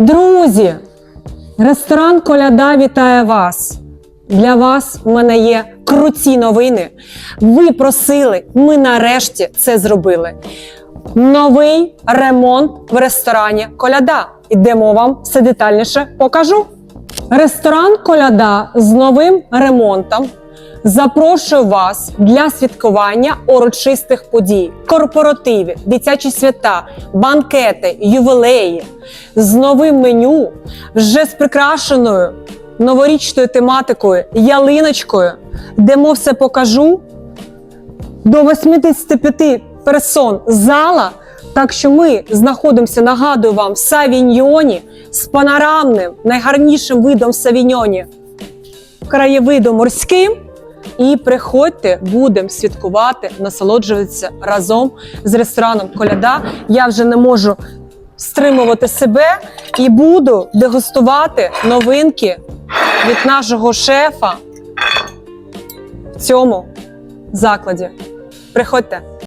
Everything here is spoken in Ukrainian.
Друзі, ресторан Коляда вітає вас. Для вас в мене є круті новини. Ви просили, ми нарешті це зробили. Новий ремонт в ресторані Коляда. Ідемо вам все детальніше покажу. Ресторан Коляда з новим ремонтом запрошує вас для святкування урочистих подій, корпоративів, дитячі свята, банкети, ювілеї. З новим меню, вже з прикрашеною новорічною тематикою, ялиночкою, де мов все покажу. До 85 персон зала. Так що ми знаходимося, нагадую вам, в Савіньйоні з панорамним, найгарнішим видом в Савіньйоні, краєвидом морським. І приходьте, будемо святкувати, насолоджуватися разом з рестораном Коляда. Я вже не можу стримувати себе і буду дегустувати новинки від нашого шефа в цьому закладі. Приходьте.